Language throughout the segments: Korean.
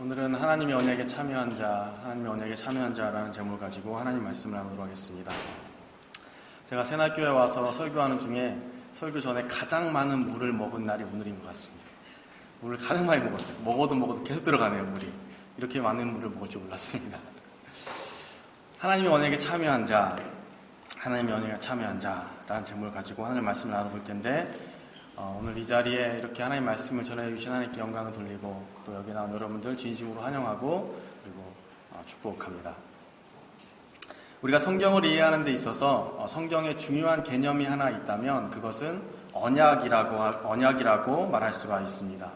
오늘은 하나님의 언약에 참여한 자, 하나님의 언약에 참여한 자라는 제목을 가지고 하나님 말씀을 나누도록 하겠습니다. 제가 새날교회 와서 설교하는 중에 설교 전에 가장 많은 물을 먹은 날이 오늘인 것 같습니다. 물을 가장 많이 먹었어요. 먹어도 먹어도 계속 들어가네요, 물이. 이렇게 많은 물을 먹을 줄 몰랐습니다. 하나님의 언약에 참여한 자, 하나님의 언약에 참여한 자라는 제목을 가지고 하나님 말씀을 나눠볼 텐데 어, 오늘 이 자리에 이렇게 하나님 말씀을 전해 주신 하나님께 영광을 돌리고 또 여기 나온 여러분들 진심으로 환영하고 그리고 어, 축복합니다. 우리가 성경을 이해하는 데 있어서 어, 성경에 중요한 개념이 하나 있다면 그것은 언약이라고 하- 언약이라고 말할 수가 있습니다.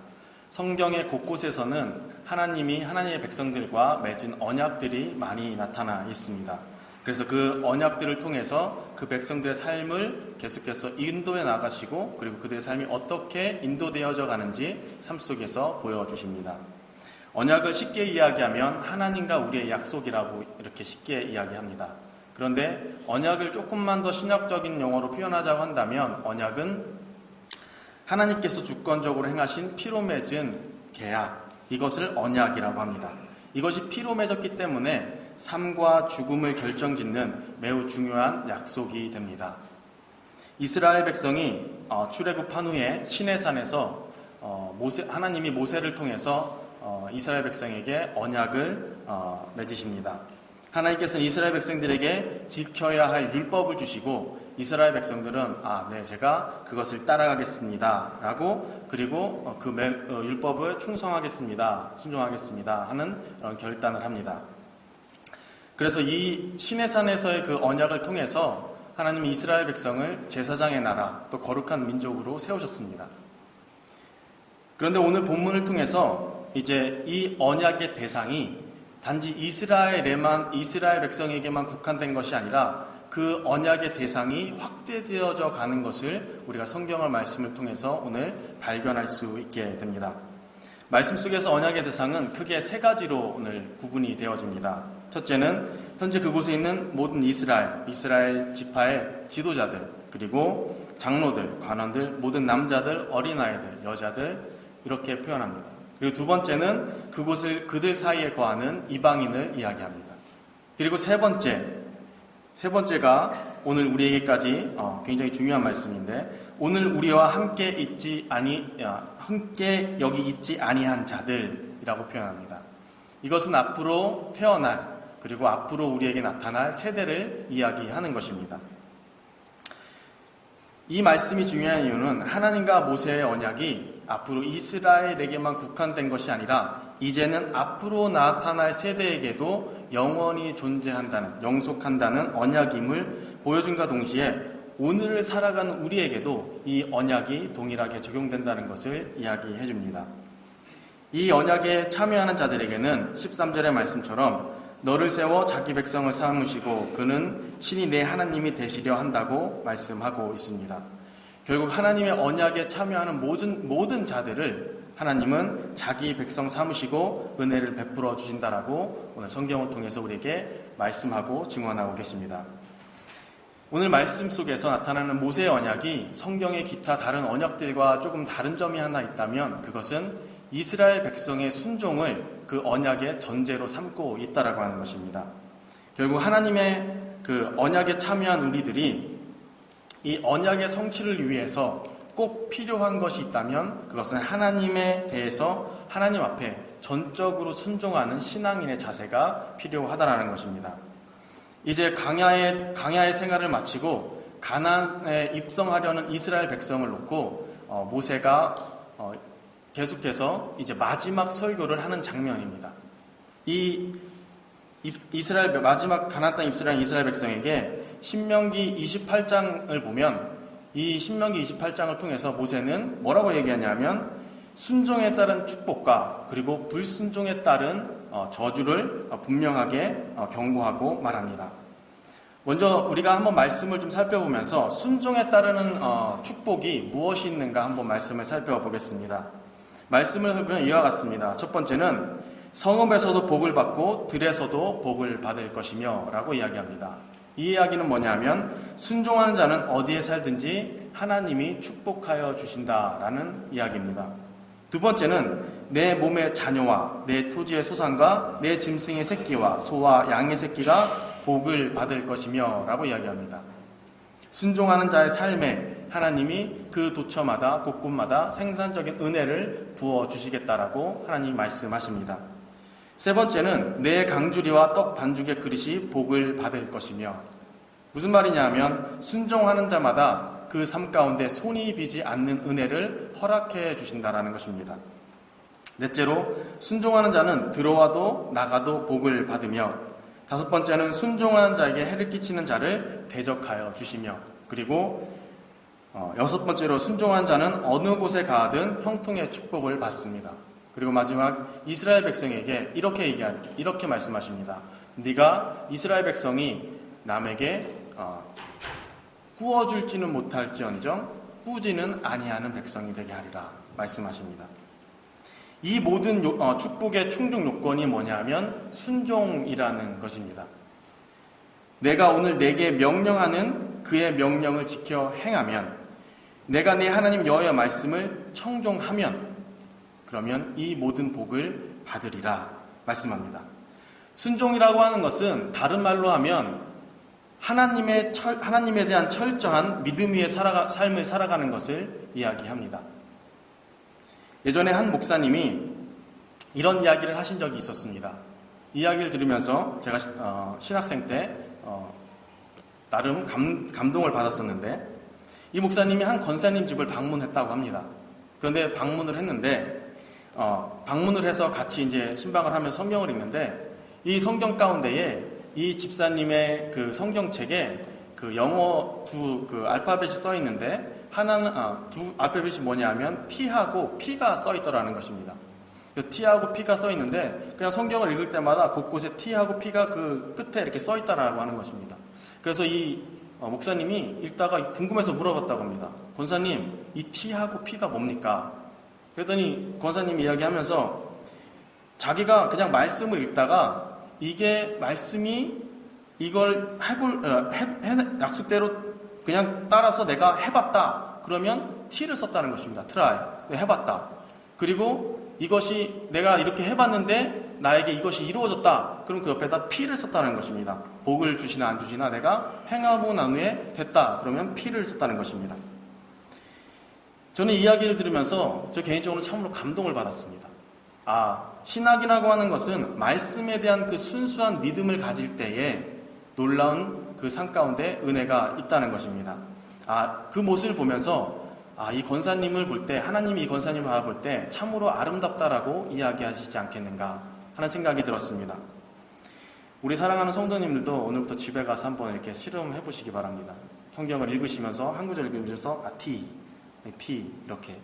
성경의 곳곳에서는 하나님이 하나님의 백성들과 맺은 언약들이 많이 나타나 있습니다. 그래서 그 언약들을 통해서 그 백성들의 삶을 계속해서 인도해 나가시고 그리고 그들의 삶이 어떻게 인도되어져 가는지 삶 속에서 보여주십니다. 언약을 쉽게 이야기하면 하나님과 우리의 약속이라고 이렇게 쉽게 이야기합니다. 그런데 언약을 조금만 더 신학적인 용어로 표현하자고 한다면 언약은 하나님께서 주권적으로 행하신 피로 맺은 계약, 이것을 언약이라고 합니다. 이것이 피로 맺었기 때문에 삶과 죽음을 결정짓는 매우 중요한 약속이 됩니다. 이스라엘 백성이 어, 출애굽한 후에 시내산에서 어, 모세, 하나님이 모세를 통해서 어, 이스라엘 백성에게 언약을 어, 맺으십니다. 하나님께서는 이스라엘 백성들에게 지켜야 할 율법을 주시고 이스라엘 백성들은 아, 네, 제가 그것을 따라가겠습니다 라고 그리고 어, 그 율법을 충성하겠습니다, 순종하겠습니다 하는 결단을 합니다. 그래서 이 시내산에서의 그 언약을 통해서 하나님이 이스라엘 백성을 제사장의 나라 또 거룩한 민족으로 세우셨습니다. 그런데 오늘 본문을 통해서 이제 이 언약의 대상이 단지 이스라엘에만 이스라엘 백성에게만 국한된 것이 아니라 그 언약의 대상이 확대되어져 가는 것을 우리가 성경을 말씀을 통해서 오늘 발견할 수 있게 됩니다. 말씀 속에서 언약의 대상은 크게 세 가지로 오늘 구분이 되어집니다. 첫째는 현재 그곳에 있는 모든 이스라엘, 이스라엘 지파의 지도자들, 그리고 장로들, 관원들, 모든 남자들, 어린아이들, 여자들 이렇게 표현합니다. 그리고 두 번째는 그곳을 그들 사이에 거하는 이방인을 이야기합니다. 그리고 세 번째, 세 번째가 오늘 우리에게까지 어, 굉장히 중요한 말씀인데 오늘 우리와 함께 있지 아니 야, 함께 여기 있지 아니한 자들이라고 표현합니다. 이것은 앞으로 태어날 그리고 앞으로 우리에게 나타날 세대를 이야기하는 것입니다. 이 말씀이 중요한 이유는 하나님과 모세의 언약이 앞으로 이스라엘에게만 국한된 것이 아니라 이제는 앞으로 나타날 세대에게도 영원히 존재한다는, 영속한다는 언약임을 보여준과 동시에 오늘을 살아가는 우리에게도 이 언약이 동일하게 적용된다는 것을 이야기해 줍니다. 이 언약에 참여하는 자들에게는 13절의 말씀처럼 너를 세워 자기 백성을 삼으시고 그는 친히 내 하나님이 되시려 한다고 말씀하고 있습니다. 결국 하나님의 언약에 참여하는 모든 모든 자들을 하나님은 자기 백성 삼으시고 은혜를 베풀어 주신다라고 오늘 성경을 통해서 우리에게 말씀하고 증언하고 계십니다. 오늘 말씀 속에서 나타나는 모세의 언약이 성경의 기타 다른 언약들과 조금 다른 점이 하나 있다면 그것은 이스라엘 백성의 순종을 그 언약의 전제로 삼고 있다라고 하는 것입니다. 결국 하나님의 그 언약에 참여한 우리들이 이 언약의 성취를 위해서 꼭 필요한 것이 있다면 그것은 하나님에 대해서 하나님 앞에 전적으로 순종하는 신앙인의 자세가 필요하다라는 것입니다. 이제 강야의 강야의 생활을 마치고 가나안에 입성하려는 이스라엘 백성을 놓고 어, 모세가 어, 계속해서 이제 마지막 설교를 하는 장면입니다. 이 이- 이스라엘 마지막 가나안 땅 입스라엘 이스라엘 백성에게 신명기 28장을 보면 이 신명기 28장을 통해서 모세는 뭐라고 얘기하냐면 순종에 따른 축복과 그리고 불순종에 따른 어, 저주를 어, 분명하게 어, 경고하고 말합니다. 먼저 우리가 한번 말씀을 좀 살펴보면서 순종에 따르는 어, 축복이 무엇이 있는가 한번 말씀을 살펴보겠습니다. 말씀을 살펴보면 이와 같습니다. 첫 번째는 성읍에서도 복을 받고 들에서도 복을 받을 것이며 라고 이야기합니다. 이 이야기는 뭐냐면 순종하는 자는 어디에 살든지 하나님이 축복하여 주신다라는 이야기입니다. 두 번째는 내 몸의 자녀와 내 토지의 소산과 내 짐승의 새끼와 소와 양의 새끼가 복을 받을 것이며 라고 이야기합니다. 순종하는 자의 삶에 하나님이 그 도처마다 곳곳마다 생산적인 은혜를 부어 주시겠다라고 하나님 말씀하십니다. 세 번째는 내 강주리와 떡 반죽의 그릇이 복을 받을 것이며 무슨 말이냐 하면 순종하는 자마다 그 삶 가운데 손이 비지 않는 은혜를 허락해 주신다라는 것입니다. 넷째로 순종하는 자는 들어와도 나가도 복을 받으며 다섯 번째는 순종하는 자에게 해를 끼치는 자를 대적하여 주시며 그리고 어, 여섯 번째로 순종한 자는 어느 곳에 가든 형통의 축복을 받습니다. 그리고 마지막 이스라엘 백성에게 이렇게 얘기하, 이렇게 말씀하십니다. 네가 이스라엘 백성이 남에게 어, 구워줄지는 못할지언정 꾸지는 아니하는 백성이 되게 하리라 말씀하십니다. 이 모든 요, 어, 축복의 충족 요건이 뭐냐면 순종이라는 것입니다. 내가 오늘 내게 명령하는 그의 명령을 지켜 행하면 내가 내 하나님 여호와의 말씀을 청종하면 그러면 이 모든 복을 받으리라 말씀합니다. 순종이라고 하는 것은 다른 말로 하면 하나님의 철, 하나님에 대한 철저한 믿음 위에 살아가, 삶을 살아가는 것을 이야기합니다. 예전에 한 목사님이 이런 이야기를 하신 적이 있었습니다. 이야기를 들으면서 제가 어, 신학생 때 어, 나름 감, 감동을 받았었는데 이 목사님이 한 권사님 집을 방문했다고 합니다. 그런데 방문을 했는데 어, 방문을 해서 같이 이제 신방을 하며 성경을 읽는데 이 성경 가운데에 이 집사님의 그 성경책에 그 영어 두 그 알파벳이 써 있는데 하나는 아, 두 알파벳이 뭐냐면 T하고 P가 써 있더라는 것입니다. 그 T하고 P가 써 있는데 그냥 성경을 읽을 때마다 곳곳에 T하고 P가 그 끝에 이렇게 써 있다라고 하는 것입니다. 그래서 이 어, 목사님이 읽다가 궁금해서 물어봤다고 합니다. 권사님, 이 T하고 P가 뭡니까? 그랬더니 권사님이 이야기하면서 자기가 그냥 말씀을 읽다가 이게 말씀이 이걸 해볼 어, 해, 해, 약속대로 그냥 따라서 내가 해봤다 그러면 T를 썼다는 것입니다. 트라이 네, 해봤다. 그리고 이것이 내가 이렇게 해봤는데 나에게 이것이 이루어졌다. 그럼 그 옆에다 P를 썼다는 것입니다. 복을 주시나 안 주시나 내가 행하고 난 후에 됐다. 그러면 P를 썼다는 것입니다. 저는 이야기를 들으면서 저 개인적으로 참으로 감동을 받았습니다. 아, 신학이라고 하는 것은 말씀에 대한 그 순수한 믿음을 가질 때에 놀라운 그상 가운데 은혜가 있다는 것입니다. 아, 그 모습을 보면서 아, 이 권사님을 볼 때, 하나님이 이 권사님을 바라볼 때 참으로 아름답다라고 이야기하시지 않겠는가 하는 생각이 들었습니다. 우리 사랑하는 성도님들도 오늘부터 집에 가서 한번 이렇게 실험해 보시기 바랍니다. 성경을 읽으시면서 한 구절 읽으면서 아, 티, 피 이렇게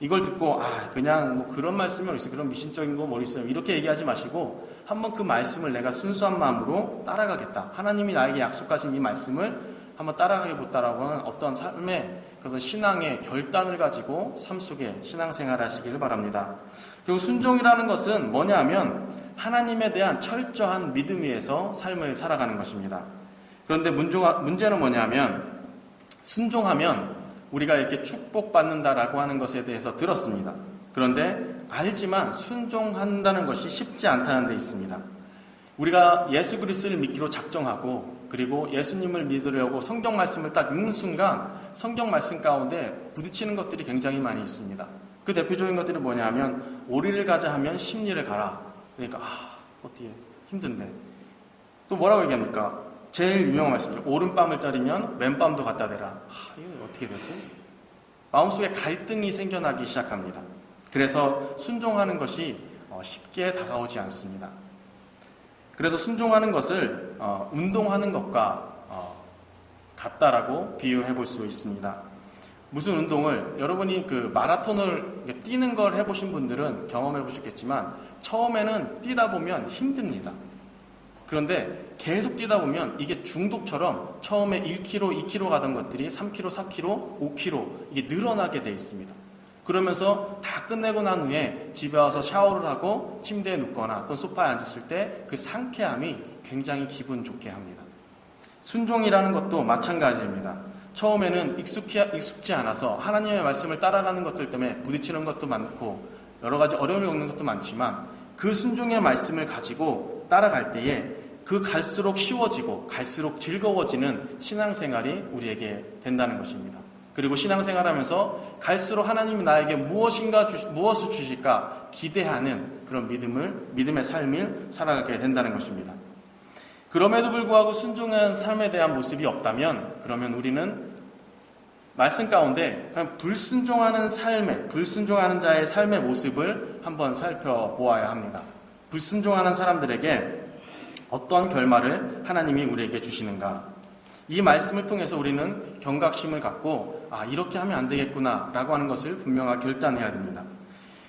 이걸 듣고 아 그냥 뭐 그런 말씀이 어디 있어 그런 미신적인 거뭐 있어요 이렇게 얘기하지 마시고 한번 그 말씀을 내가 순수한 마음으로 따라가겠다 하나님이 나에게 약속하신 이 말씀을 한번 따라가겠다라고 하는 어떤 삶의 그런 신앙의 결단을 가지고 삶 속에 신앙생활 하시기를 바랍니다. 그리고 순종이라는 것은 뭐냐 하면 하나님에 대한 철저한 믿음 위에서 삶을 살아가는 것입니다. 그런데 문제는 뭐냐 하면 순종하면 우리가 이렇게 축복받는다라고 하는 것에 대해서 들었습니다. 그런데 알지만 순종한다는 것이 쉽지 않다는 데 있습니다. 우리가 예수 그리스도를 믿기로 작정하고 그리고 예수님을 믿으려고 성경 말씀을 딱 읽는 순간 성경 말씀 가운데 부딪히는 것들이 굉장히 많이 있습니다. 그 대표적인 것들이 뭐냐면 오리를 가자 하면 심리를 가라. 그러니까 아, 어떻게 힘든데. 또 뭐라고 얘기합니까? 제일 유명한 말씀이죠. 오른밤을 따르면 왼밤도 갖다 대라. 하, 이거 어떻게 되지? 마음속에 갈등이 생겨나기 시작합니다. 그래서 순종하는 것이 어, 쉽게 다가오지 않습니다. 그래서 순종하는 것을 어, 운동하는 것과 어, 같다라고 비유해 볼 수 있습니다. 무슨 운동을 여러분이 그 마라톤을 뛰는 걸 해보신 분들은 경험해 보셨겠지만 처음에는 뛰다 보면 힘듭니다. 그런데 계속 뛰다 보면 이게 중독처럼 처음에 1km, 2km 가던 것들이 3km, 4km, 5km 이게 늘어나게 돼 있습니다. 그러면서 다 끝내고 난 후에 집에 와서 샤워를 하고 침대에 눕거나 또는 소파에 앉았을 때 그 상쾌함이 굉장히 기분 좋게 합니다. 순종이라는 것도 마찬가지입니다. 처음에는 익숙히, 익숙지 않아서 하나님의 말씀을 따라가는 것들 때문에 부딪히는 것도 많고 여러 가지 어려움을 겪는 것도 많지만 그 순종의 말씀을 가지고 따라갈 때에 그 갈수록 쉬워지고 갈수록 즐거워지는 신앙생활이 우리에게 된다는 것입니다. 그리고 신앙생활 하면서 갈수록 하나님이 나에게 무엇인가 주, 무엇을 주실까 기대하는 그런 믿음을 믿음의 삶을 살아가게 된다는 것입니다. 그럼에도 불구하고 순종한 삶에 대한 모습이 없다면 그러면 우리는 말씀 가운데 그냥 불순종하는 삶의 불순종하는 자의 삶의 모습을 한번 살펴보아야 합니다. 불순종하는 사람들에게 어떠한 결말을 하나님이 우리에게 주시는가? 이 말씀을 통해서 우리는 경각심을 갖고 아 이렇게 하면 안 되겠구나라고 하는 것을 분명하게 결단해야 됩니다.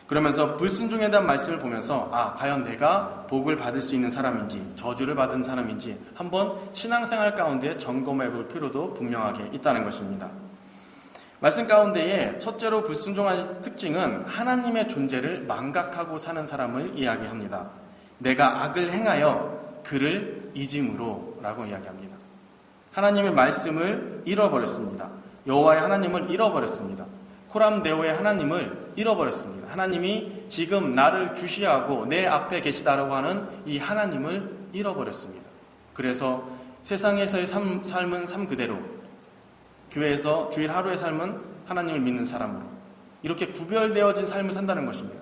그러면서 불순종에 대한 말씀을 보면서 아 과연 내가 복을 받을 수 있는 사람인지 저주를 받은 사람인지 한번 신앙생활 가운데 점검해 볼 필요도 분명하게 있다는 것입니다. 말씀 가운데에 첫째로 불순종한 특징은 하나님의 존재를 망각하고 사는 사람을 이야기합니다. 내가 악을 행하여 그를 잊음으로 라고 이야기합니다. 하나님의 말씀을 잃어버렸습니다. 여호와의 하나님을 잃어버렸습니다. 코람데오의 하나님을 잃어버렸습니다. 하나님이 지금 나를 주시하고 내 앞에 계시다라고 하는 이 하나님을 잃어버렸습니다. 그래서 세상에서의 삶, 삶은 삶 그대로 교회에서 주일 하루의 삶은 하나님을 믿는 사람으로 이렇게 구별되어진 삶을 산다는 것입니다.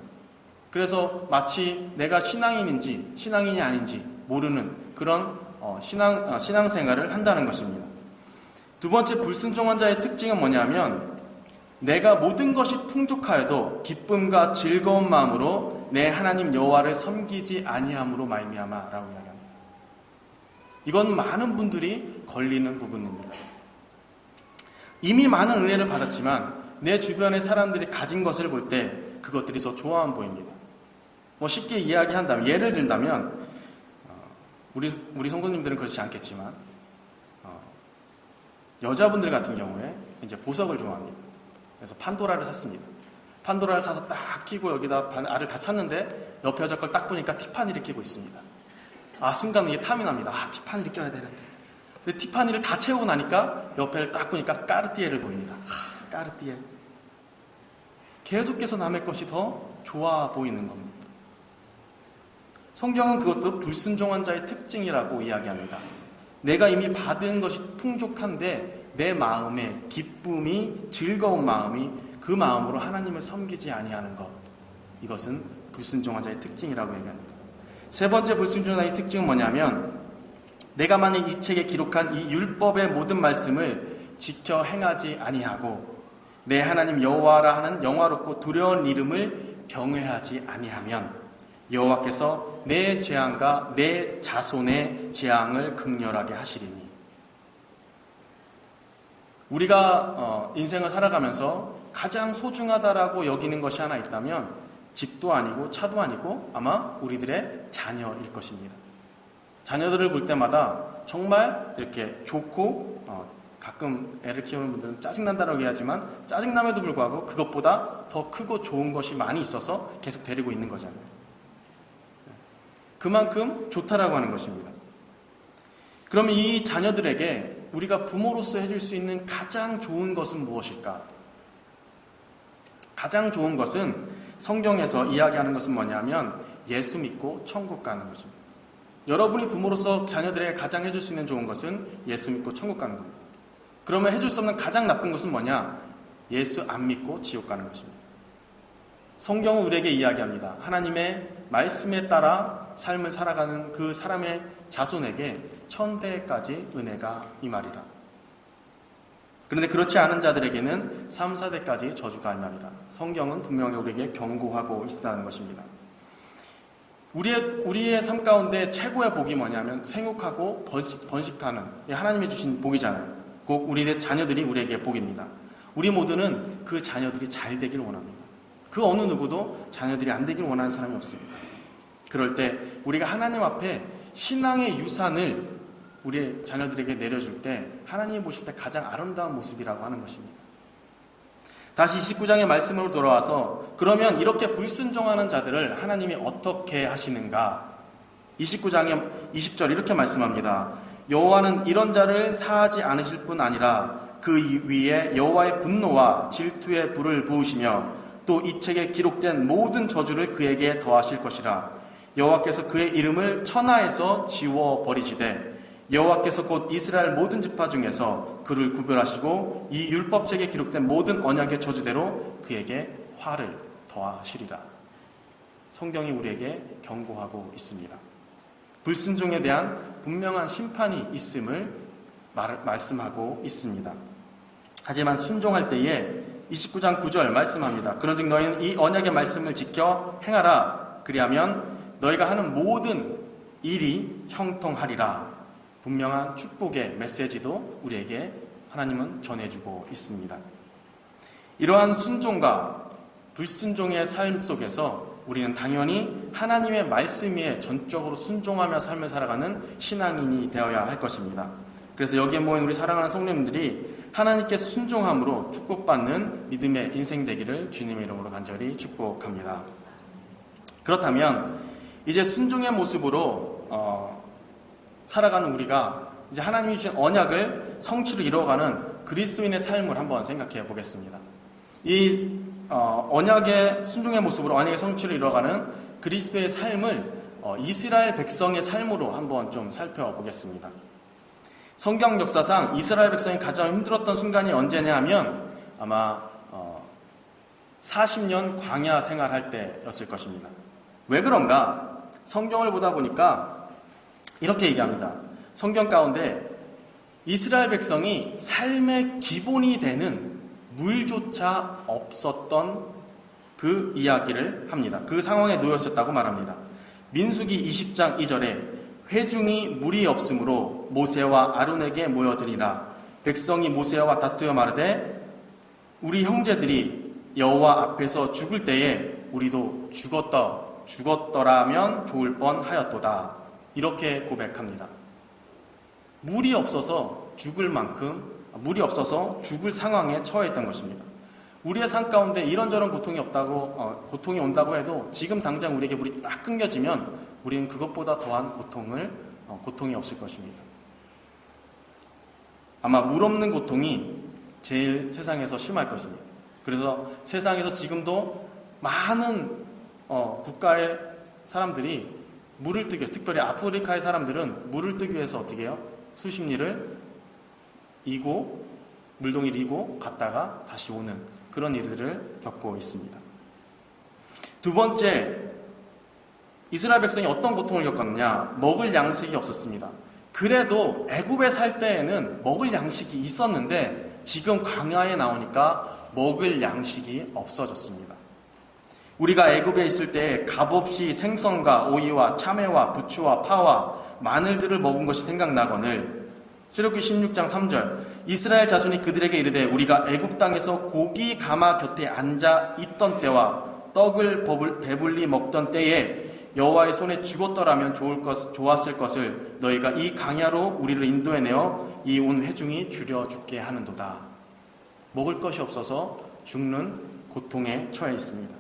그래서 마치 내가 신앙인인지 신앙인이 아닌지 모르는 그런 어, 신앙, 어, 신앙생활을 한다는 것입니다. 두 번째 불순종한 자의 특징은 뭐냐면 내가 모든 것이 풍족하여도 기쁨과 즐거운 마음으로 내 하나님 여호와를 섬기지 아니함으로 말미암아라고 이야기합니다. 이건 많은 분들이 걸리는 부분입니다. 이미 많은 은혜를 받았지만 내 주변의 사람들이 가진 것을 볼 때 그것들이 더 좋아 보입니다. 뭐 쉽게 이야기한다면 예를 들다면 어, 우리 우리 성도님들은 그렇지 않겠지만 어, 여자분들 같은 경우에 이제 보석을 좋아합니다. 그래서 판도라를 샀습니다. 판도라를 사서 딱 끼고 여기다 알을 다 찼는데 옆에 여자 걸 딱 보니까 티파니를 끼고 있습니다. 아 순간 이게 탐이 납니다. 아 티파니를 껴야 되는데. 근데 티파니를 다 채우고 나니까 옆에를 딱 보니까 까르띠에를 보입니다. 하, 까르띠에. 계속해서 남의 것이 더 좋아 보이는 겁니다. 성경은 그것도 불순종한 자의 특징이라고 이야기합니다. 내가 이미 받은 것이 풍족한데 내 마음에 기쁨이 즐거운 마음이 그 마음으로 하나님을 섬기지 아니하는 것 이것은 불순종한 자의 특징이라고 얘기합니다. 세 번째 불순종한 자의 특징은 뭐냐면 내가 만약 이 책에 기록한 이 율법의 모든 말씀을 지켜 행하지 아니하고 내 하나님 여호와라 하는 영화롭고 두려운 이름을 경외하지 아니하면 여호와께서 내 재앙과 내 자손의 재앙을 극렬하게 하시리니 우리가 어, 인생을 살아가면서 가장 소중하다라고 여기는 것이 하나 있다면 집도 아니고 차도 아니고 아마 우리들의 자녀일 것입니다. 자녀들을 볼 때마다 정말 이렇게 좋고 어, 가끔 애를 키우는 분들은 짜증난다고 얘기하지만 짜증남에도 불구하고 그것보다 더 크고 좋은 것이 많이 있어서 계속 데리고 있는 거잖아요. 그만큼 좋다라고 하는 것입니다. 그러면 이 자녀들에게 우리가 부모로서 해줄 수 있는 가장 좋은 것은 무엇일까? 가장 좋은 것은 성경에서 이야기하는 것은 뭐냐면 예수 믿고 천국 가는 것입니다. 여러분이 부모로서 자녀들에게 가장 해줄 수 있는 좋은 것은 예수 믿고 천국 가는 겁니다. 그러면 해줄 수 없는 가장 나쁜 것은 뭐냐? 예수 안 믿고 지옥 가는 것입니다. 성경은 우리에게 이야기합니다. 하나님의 말씀에 따라 삶을 살아가는 그 사람의 자손에게 천대까지 은혜가 임하리라. 그런데 그렇지 않은 자들에게는 3, 4대까지 저주가 임하리라. 성경은 분명히 우리에게 경고하고 있다는 것입니다. 우리의, 우리의 삶 가운데 최고의 복이 뭐냐면 생육하고 번식, 하는 하나님이 주신 복이잖아요. 꼭 우리의 자녀들이 우리에게 복입니다. 우리 모두는 그 자녀들이 잘 되길 원합니다. 그 어느 누구도 자녀들이 안 되길 원하는 사람이 없습니다. 그럴 때 우리가 하나님 앞에 신앙의 유산을 우리 자녀들에게 내려줄 때 하나님이 보실 때 가장 아름다운 모습이라고 하는 것입니다. 다시 29장의 말씀으로 돌아와서 그러면 이렇게 불순종하는 자들을 하나님이 어떻게 하시는가? 29장의 20절 이렇게 말씀합니다. 여호와는 이런 자를 사하지 않으실 뿐 아니라 그 위에 여호와의 분노와 질투의 불을 부으시며 또 이 책에 기록된 모든 저주를 그에게 더하실 것이라 여호와께서 그의 이름을 천하에서 지워 버리시되 여호와께서 곧 이스라엘 모든 지파 중에서 그를 구별하시고 이 율법책에 기록된 모든 언약의 저주대로 그에게 화를 더하시리라. 성경이 우리에게 경고하고 있습니다. 불순종에 대한 분명한 심판이 있음을 말, 말씀하고 있습니다. 하지만 순종할 때에 29장 9절 말씀합니다. 그런즉 너희는 이 언약의 말씀을 지켜 행하라. 그리하면 너희가 하는 모든 일이 형통하리라. 분명한 축복의 메시지도 우리에게 하나님은 전해주고 있습니다. 이러한 순종과 불순종의 삶 속에서 우리는 당연히 하나님의 말씀 위에 전적으로 순종하며 삶을 살아가는 신앙인이 되어야 할 것입니다. 그래서 여기에 모인 우리 사랑하는 성도님들이 하나님께 순종함으로 축복받는 믿음의 인생 되기를 주님의 이름으로 간절히 축복합니다. 그렇다면 이제 순종의 모습으로 어, 살아가는 우리가 이제 하나님이 주신 언약을 성취로 이루어가는 그리스도인의 삶을 한번 생각해 보겠습니다. 이 어, 언약의 순종의 모습으로 언약의 성취를 이루어가는 그리스도의 삶을 어, 이스라엘 백성의 삶으로 한번 좀 살펴보겠습니다. 성경 역사상 이스라엘 백성이 가장 힘들었던 순간이 언제냐 하면 아마 어, 40년 광야 생활할 때였을 것입니다. 왜 그런가? 성경을 보다 보니까 이렇게 얘기합니다. 성경 가운데 이스라엘 백성이 삶의 기본이 되는 물조차 없었던 그 이야기를 합니다. 그 상황에 놓였었다고 말합니다. 민수기 20장 2절에 회중이 물이 없으므로 모세와 아론에게 모여드리라. 백성이 모세와 다투어 말하되 우리 형제들이 여호와 앞에서 죽을 때에 우리도 죽었다 죽었더라면 좋을 뻔하였도다. 이렇게 고백합니다. 물이 없어서 죽을 만큼 물이 없어서 죽을 상황에 처해있던 것입니다. 우리의 삶 가운데 이런저런 고통이 없다고 어, 고통이 온다고 해도 지금 당장 우리에게 물이 딱 끊겨지면 우리는 그것보다 더한 고통을 어, 고통이 없을 것입니다. 아마 물 없는 고통이 제일 세상에서 심할 것입니다. 그래서 세상에서 지금도 많은 어, 국가의 사람들이 물을 뜨기 위해서, 특별히 아프리카의 사람들은 물을 뜨기 위해서 어떻게 해요? 수십 리를 이고, 물동이를 이고 갔다가 다시 오는 그런 일들을 겪고 있습니다. 두 번째, 이스라엘 백성이 어떤 고통을 겪었느냐? 먹을 양식이 없었습니다. 그래도 애굽에 살 때에는 먹을 양식이 있었는데 지금 광야에 나오니까 먹을 양식이 없어졌습니다. 우리가 애굽에 있을 때 값없이 생선과 오이와 참외와 부추와 파와 마늘들을 먹은 것이 생각나거늘 출애굽기 16장 3절 이스라엘 자손이 그들에게 이르되 우리가 애굽 땅에서 고기 가마 곁에 앉아 있던 때와 떡을 배불리 먹던 때에 여호와의 손에 죽었더라면 좋을 것 좋았을 것을 너희가 이 강야로 우리를 인도해 내어 이 온 회중이 줄여 죽게 하는도다. 먹을 것이 없어서 죽는 고통에 처해 있습니다.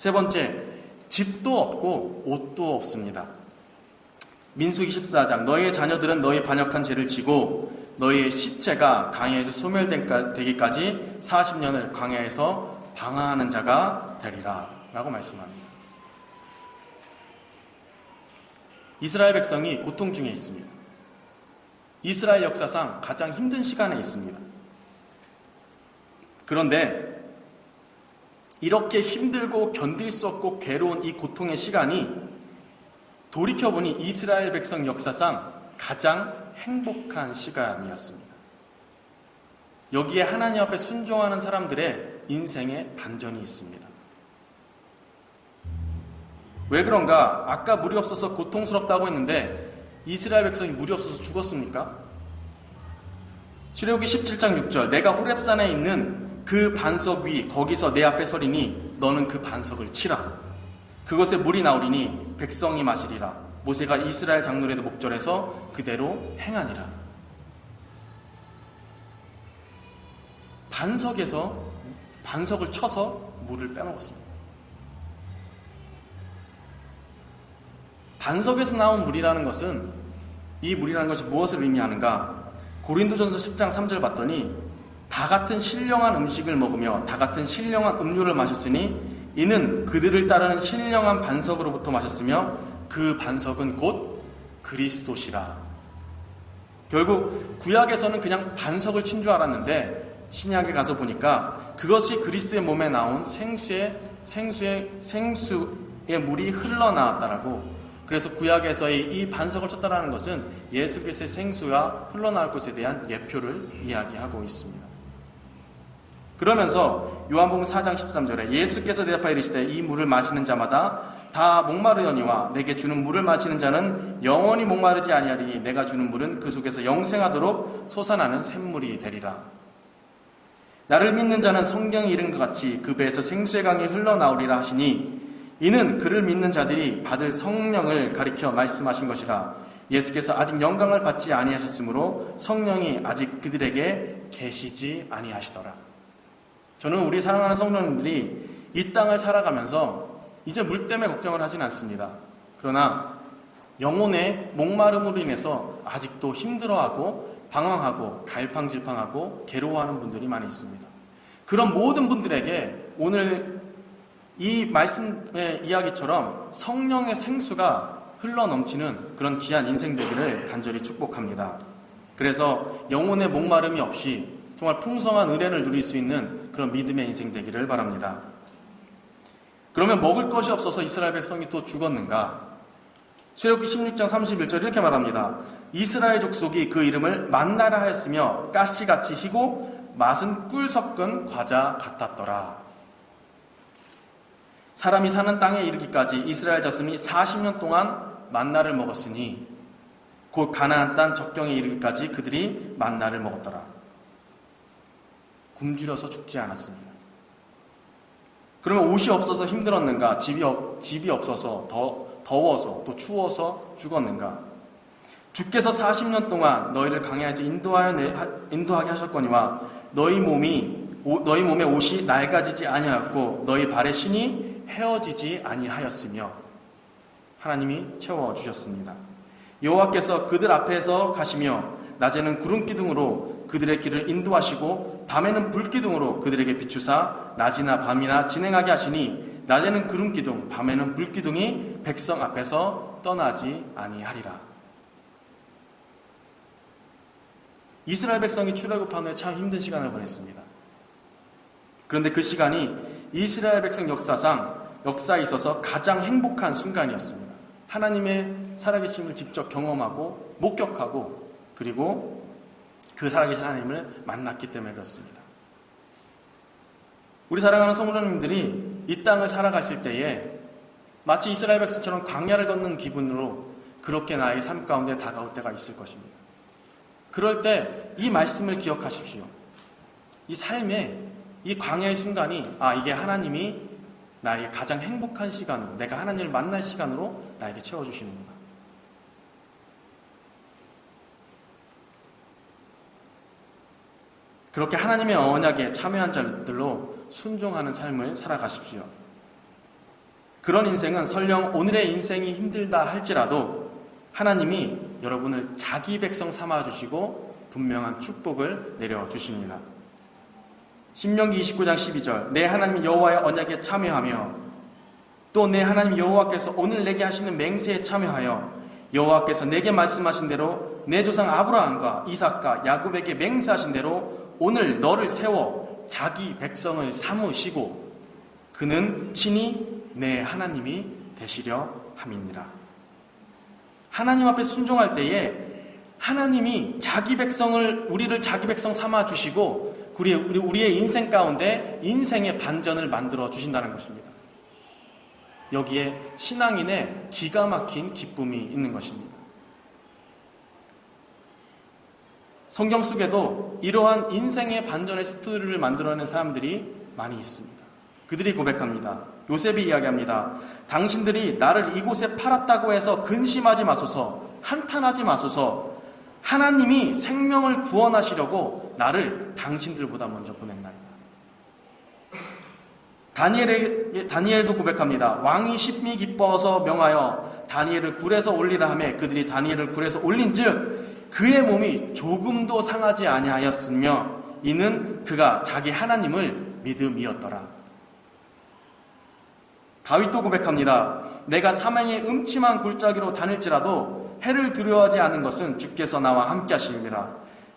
세 번째, 집도 없고 옷도 없습니다. 민수기 14장 너희의 자녀들은 너희 반역한 죄를 지고 너희의 시체가 광야에서 소멸되기까지 40년을 광야에서 방황하는 자가 되리라 라고 말씀합니다. 이스라엘 백성이 고통 중에 있습니다. 이스라엘 역사상 가장 힘든 시간에 있습니다. 그런데 이렇게 힘들고 견딜 수 없고 괴로운 이 고통의 시간이 돌이켜보니 이스라엘 백성 역사상 가장 행복한 시간이었습니다. 여기에 하나님 앞에 순종하는 사람들의 인생의 반전이 있습니다. 왜 그런가? 아까 물이 없어서 고통스럽다고 했는데 이스라엘 백성이 물이 없어서 죽었습니까? 출애굽기 17장 6절 내가 호렙산에 있는 그 반석 위 거기서 내 앞에 서리니 너는 그 반석을 치라. 그것에 물이 나오리니 백성이 마시리라. 모세가 이스라엘 장로에도 목절해서 그대로 행하니라. 반석에서 반석을 쳐서 물을 빼먹었습니다. 반석에서 나온 물이라는 것은 이 물이라는 것이 무엇을 의미하는가? 고린도전서 10장 3절 봤더니 다 같은 신령한 음식을 먹으며 다 같은 신령한 음료를 마셨으니 이는 그들을 따르는 신령한 반석으로부터 마셨으며 그 반석은 곧 그리스도시라. 결국 구약에서는 그냥 반석을 친 줄 알았는데 신약에 가서 보니까 그것이 그리스도의 몸에 나온 생수의 생수의 생수의 물이 흘러나왔다라고 그래서 구약에서의 이 반석을 쳤다라는 것은 예수 그리스도의 생수가 흘러나올 것에 대한 예표를 이야기하고 있습니다. 그러면서 요한복음 4장 13절에 예수께서 대답하여 이르시되 이 물을 마시는 자마다 다 목마르려니와 내게 주는 물을 마시는 자는 영원히 목마르지 아니하리니 내가 주는 물은 그 속에서 영생하도록 솟아나는 샘물이 되리라. 나를 믿는 자는 성경이 이른 것 같이 그 배에서 생수의 강이 흘러나오리라 하시니 이는 그를 믿는 자들이 받을 성령을 가리켜 말씀하신 것이라 예수께서 아직 영광을 받지 아니하셨으므로 성령이 아직 그들에게 계시지 아니하시더라. 저는 우리 사랑하는 성도님들이 이 땅을 살아가면서 이제 물 때문에 걱정을 하진 않습니다. 그러나 영혼의 목마름으로 인해서 아직도 힘들어하고 방황하고 갈팡질팡하고 괴로워하는 분들이 많이 있습니다. 그런 모든 분들에게 오늘 이 말씀의 이야기처럼 성령의 생수가 흘러 넘치는 그런 귀한 인생 되기를 간절히 축복합니다. 그래서 영혼의 목마름이 없이 정말 풍성한 은혜를 누릴 수 있는 그런 믿음의 인생 되기를 바랍니다. 그러면 먹을 것이 없어서 이스라엘 백성이 또 죽었는가? 출애굽기 16장 31절 이렇게 말합니다. 이스라엘 족속이 그 이름을 만나라 하였으며 가시같이 희고 맛은 꿀 섞은 과자 같았더라. 사람이 사는 땅에 이르기까지 이스라엘 자손이 40년 동안 만나를 먹었으니 곧 가나안 땅 적경에 이르기까지 그들이 만나를 먹었더라. 굶주려서 죽지 않았습니다. 그러면 옷이 없어서 힘들었는가? 집이, 없, 집이 없어서 더, 더워서 또 추워서 죽었는가? 주께서 40년 동안 너희를 강야에서 인도하여 내, 인도하게 하셨거니와 너희 몸이 너희 몸의 옷이 낡아지지 아니하였고 너희 발의 신이 헤어지지 아니하였으며 하나님이 채워 주셨습니다. 여호와께서 그들 앞에서 가시며 낮에는 구름 기둥으로 그들의 길을 인도하시고 밤에는 불 기둥으로 그들에게 비추사 낮이나 밤이나 진행하게 하시니 낮에는 구름 기둥 밤에는 불 기둥이 백성 앞에서 떠나지 아니하리라. 이스라엘 백성이 출애굽한 후에 참 힘든 시간을 보냈습니다. 그런데 그 시간이 이스라엘 백성 역사상 역사에 있어서 가장 행복한 순간이었습니다. 하나님의 살아계심을 직접 경험하고 목격하고 그리고 그 살아계신 하나님을 만났기 때문에 그렇습니다. 우리 사랑하는 성도님들이 이 땅을 살아가실 때에 마치 이스라엘 백성처럼 광야를 걷는 기분으로 그렇게 나의 삶 가운데 다가올 때가 있을 것입니다. 그럴 때 이 말씀을 기억하십시오. 이 삶의 이 광야의 순간이 아 이게 하나님이 나의 가장 행복한 시간으로 내가 하나님을 만날 시간으로 나에게 채워주시는구나. 그렇게 하나님의 언약에 참여한 자들로 순종하는 삶을 살아가십시오. 그런 인생은 설령 오늘의 인생이 힘들다 할지라도 하나님이 여러분을 자기 백성 삼아 주시고 분명한 축복을 내려 주십니다. 신명기 29장 12절 내 하나님 여호와의 언약에 참여하며 또 내 하나님 여호와께서 오늘 내게 하시는 맹세에 참여하여 여호와께서 내게 말씀하신 대로 내 조상 아브라함과 이삭과 야곱에게 맹세하신 대로 오늘 너를 세워 자기 백성을 삼으시고 그는 친히 내 하나님이 되시려 함이니라. 하나님 앞에 순종할 때에 하나님이 자기 백성을 우리를 자기 백성 삼아 주시고 우리 우리의 인생 가운데 인생의 반전을 만들어 주신다는 것입니다. 여기에 신앙인의 기가 막힌 기쁨이 있는 것입니다. 성경 속에도 이러한 인생의 반전의 스토리를 만들어낸 사람들이 많이 있습니다. 그들이 고백합니다. 요셉이 이야기합니다. 당신들이 나를 이곳에 팔았다고 해서 근심하지 마소서, 한탄하지 마소서, 하나님이 생명을 구원하시려고 나를 당신들보다 먼저 보냈나이다. 다니엘에, 다니엘도 고백합니다. 왕이 심히 기뻐서 명하여 다니엘을 굴에서 올리라 하며 그들이 다니엘을 굴에서 올린즉 그의 몸이 조금도 상하지 아니하였으며 이는 그가 자기 하나님을 믿음이었더라. 다윗도 고백합니다. 내가 사망의 음침한 골짜기로 다닐지라도 해를 두려워하지 않은 것은 주께서 나와 함께 하심이라.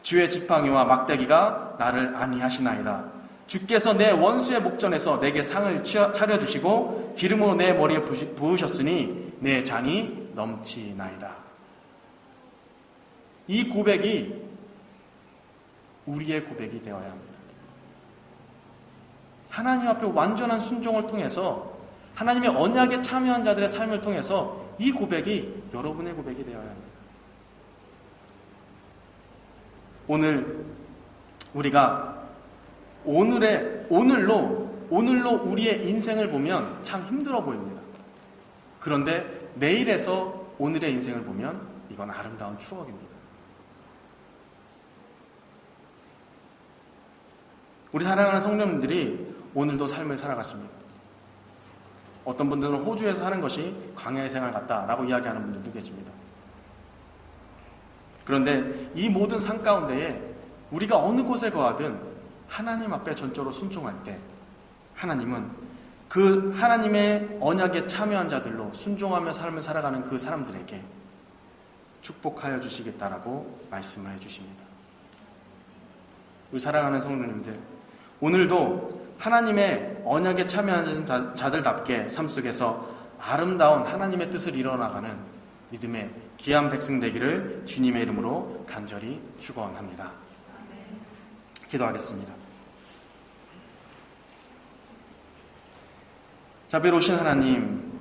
주의 지팡이와 막대기가 나를 안위하시나이다. 주께서 내 원수의 목전에서 내게 상을 차려주시고 기름으로 내 머리에 부으셨으니 내 잔이 넘치나이다. 이 고백이 우리의 고백이 되어야 합니다. 하나님 앞에 완전한 순종을 통해서 하나님의 언약에 참여한 자들의 삶을 통해서 이 고백이 여러분의 고백이 되어야 합니다. 오늘 우리가 오늘의 오늘로 오늘로 우리의 인생을 보면 참 힘들어 보입니다. 그런데 내일에서 오늘의 인생을 보면 이건 아름다운 추억입니다. 우리 사랑하는 성령님들이 오늘도 삶을 살아가십니다. 어떤 분들은 호주에서 사는 것이 광야의 생활 같다라고 이야기하는 분들도 계십니다. 그런데 이 모든 산 가운데에 우리가 어느 곳에 거하든 하나님 앞에 전적으로 순종할 때 하나님은 그 하나님의 언약에 참여한 자들로 순종하며 삶을 살아가는 그 사람들에게 축복하여 주시겠다라고 말씀하여 주십니다. 우리 사랑하는 성도님들, 오늘도 하나님의 언약에 참여하는 자들답게 삶 속에서 아름다운 하나님의 뜻을 이뤄나가는 믿음의 귀한 백성 되기를 주님의 이름으로 간절히 축원합니다. 기도하겠습니다. 자비로우신 하나님,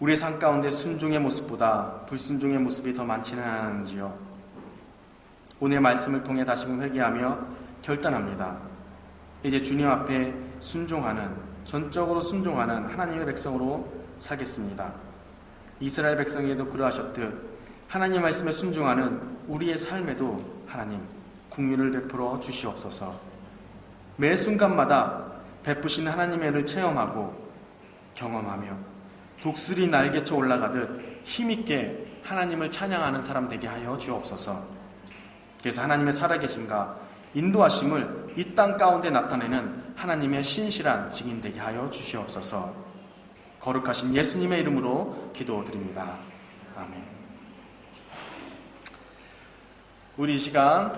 우리의 삶 가운데 순종의 모습보다 불순종의 모습이 더 많지는 않은지요. 오늘 말씀을 통해 다시금 회개하며 결단합니다. 이제 주님 앞에 순종하는 전적으로 순종하는 하나님의 백성으로 살겠습니다. 이스라엘 백성에도 그러하셨듯 하나님 말씀에 순종하는 우리의 삶에도 하나님 국률을 베풀어 주시옵소서. 매 순간마다 베푸신 하나님의 를 체험하고 경험하며 독수리 날개쳐 올라가듯 힘있게 하나님을 찬양하는 사람 되게 하여 주옵소서. 그래서 하나님의 살아계신가 인도하심을 이 땅 가운데 나타내는 하나님의 신실한 증인 되게 하여 주시옵소서. 거룩하신 예수님의 이름으로 기도드립니다. 아멘. 우리 이 시간